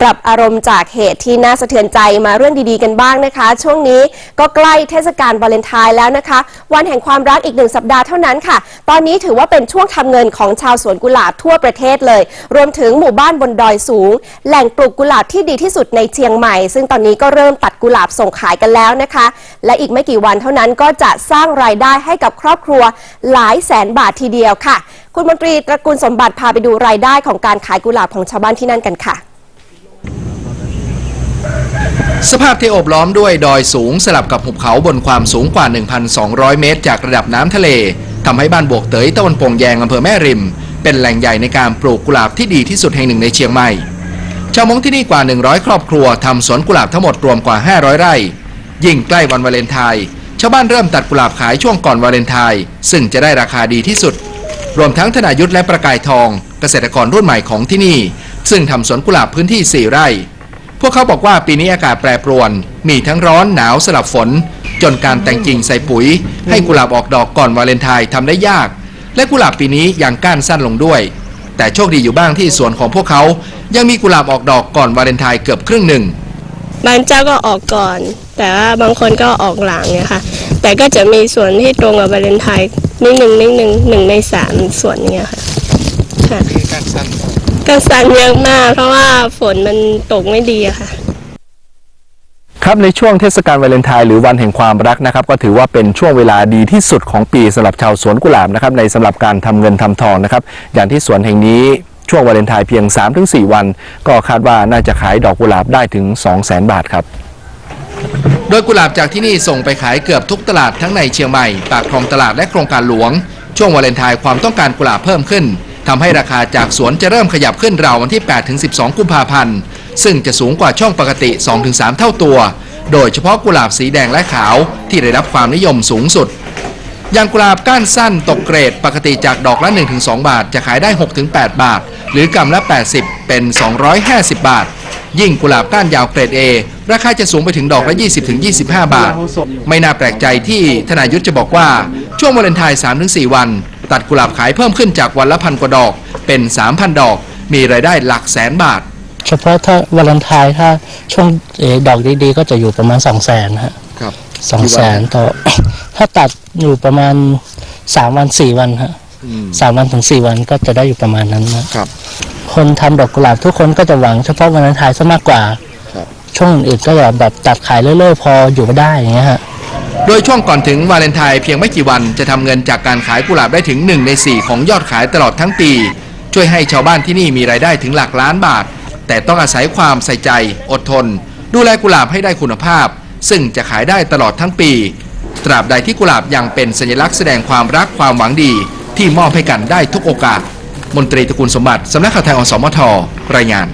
ปรับอารมณ์จากเหตุที่น่าสะเทือนใจมาเรื่องดีๆกันบ้างนะคะ ช่วงนี้ก็ใกล้เทศกาลวาเลนไทน์แล้วนะคะ วันแห่งความรักอีกหนึ่งสัปดาห์เท่านั้นค่ะ ตอนนี้ถือว่าเป็นช่วงทำเงินของชาวสวนกุหลาบทั่วประเทศเลย รวมถึงหมู่บ้านบนดอยสูง แหล่งปลูกกุหลาบที่ดีที่สุดในเชียงใหม่ ซึ่งตอนนี้ก็เริ่มตัดกุหลาบส่งขายกันแล้วนะคะ และอีกไม่กี่วันเท่านั้นก็จะสร้างรายได้ให้กับครอบครัวหลายแสนบาททีเดียวค่ะ คุณมนตรีตระกูลสมบัติพาไปดูรายได้ของการขายกุหลาบของชาวบ้านที่นั่นกันค่ะ สภาพที่โอบล้อมด้วยดอยสูงสลับกับหุบเขาบนความสูงกว่า 1,200 เมตร จากระดับน้ำทะเลทำให้บ้านบวกเตยตะวันโป่งแยงอำเภอแม่ริม เป็นแหล่งใหญ่ในการปลูกกุหลาบที่ดีที่สุดแห่งหนึ่งในเชียงใหม่ ชาวมงที่นี่กว่า 100 ครอบครัวทำสวนกุหลาบทั้งหมดรวมกว่า 500 ไร่ ยิ่งใกล้วันวาเลนไทน์ชาวบ้านเริ่มตัดกุหลาบขายช่วงก่อนวาเลนไทน์ซึ่งจะได้ราคาดีที่สุด รวมทั้งธนายุทธและประกายทอง เกษตรกรรุ่นใหม่ของที่นี่ ซึ่งทำสวนกุหลาบพื้นที่ 4 ไร่ วกเขาบอกว่าปีนี้อากาศแปรปรวน มีทั้งร้อนหนาวสลับฝน จนการแต่งกิ่งใส่ปุ๋ย ให้กุหลาบออกดอกก่อนวาเลนไทน์ทำได้ยาก และกุหลาบปีนี้ยังก้านสั้นลงด้วย แต่โชคดีอยู่บ้างที่สวนของพวกเขา ยังมีกุหลาบออกดอกก่อนวาเลนไทน์เกือบครึ่งหนึ่งบางเจ้าก็ออกก่อน แต่ว่าบางคนก็ออกหลังเนี่ยค่ะ แต่ก็จะมีส่วนที่ตรงกับวาเลนไทน์นิดหนึ่งนิดหนึ่งหนึ่งในสามส่วนเนี่ยค่ะค่ะก้านสั้น ก็สั่นเยอะมาก เพราะว่าฝนมันตกไม่ดีอะค่ะ ครับในช่วงเทศกาลวาเลนไทน์หรือวันแห่งความรักนะครับ ก็ถือว่าเป็นช่วงเวลาดีที่สุดของปีสำหรับชาวสวนกุหลาบนะครับในสำหรับการทำเงินทำทองนะครับ อย่างที่สวนแห่งนี้ช่วงวาเลนไทน์เพียง 3-4 วัน ก็คาดว่าน่าจะขายดอกกุหลาบได้ถึง 200,000 บาทครับ โดยกุหลาบจากที่นี่ส่งไปขายเกือบทุกตลาดทั้งในเชียงใหม่ ปากคลองตลาดและโครงการหลวง ช่วงวาเลนไทน์ความต้องการกุหลาบเพิ่มขึ้น ทำให้ราคาจากสวนจะเริ่มขยับขึ้นราววันที่ 8-12 กุมภาพันธ์ ซึ่งจะสูงกว่าช่องปกติ 2-3 เท่าตัว โดยเฉพาะกุหลาบสีแดงและขาวที่ได้รับความนิยมสูงสุด อย่างกุหลาบก้านสั้นตกเกรดปกติจากดอกละ 1-2 บาท จะขายได้ 6-8 บาท หรือกรัมละ 80 เป็น 250 บาท ยิ่งกุหลาบก้านยาวเกรด A ราคาจะสูงไปถึงดอกละ 20-25 บาท ไม่น่าแปลกใจที่ธนายุทธจะบอกว่าช่วงวาเลนไทน์3-4 วัน ตัดกุหลาบขายเพิ่มขึ้นจากวันละพันกว่าดอก เป็น 3,000 ดอก มีรายได้หลักแสนบาท เฉพาะถ้าวาเลนไทน์ถ้าช่วงเออดอกดีๆ ก็จะอยู่ประมาณสองแสนฮะครับสองแสนต่อ ถ้าตัดอยู่ประมาณสามวันสี่วันฮะสามวันถึงสี่วันก็จะได้อยู่ประมาณนั้นนะครับ คนทำดอกกุหลาบทุกคนก็จะหวังเฉพาะวาเลนไทน์ซะมากกว่า ครับ ช่วงอื่นๆก็จะแบบตัดขายเรื่อยๆ พออยู่ไม่ได้อย่างเงี้ยฮะ โดยช่วงก่อนถึงวาเลนไทน์เพียงไม่กี่วันจะทำเงินจากการขายกุหลาบได้ถึง 1 ใน 4 ของยอดขายตลอดทั้งปี ช่วยให้ชาวบ้านที่นี่มีรายได้ถึงหลักล้านบาท แต่ต้องอาศัยความใส่ใจ อดทน ดูแลกุหลาบให้ได้คุณภาพ ซึ่งจะขายได้ตลอดทั้งปี ตราบใดที่กุหลาบยังเป็นสัญลักษณ์แสดงความรักความหวังดี ที่มอบให้กันได้ทุกโอกาส มนตรีตระกูลสมบัติสำนักข่าวไทยอสมทรายงาน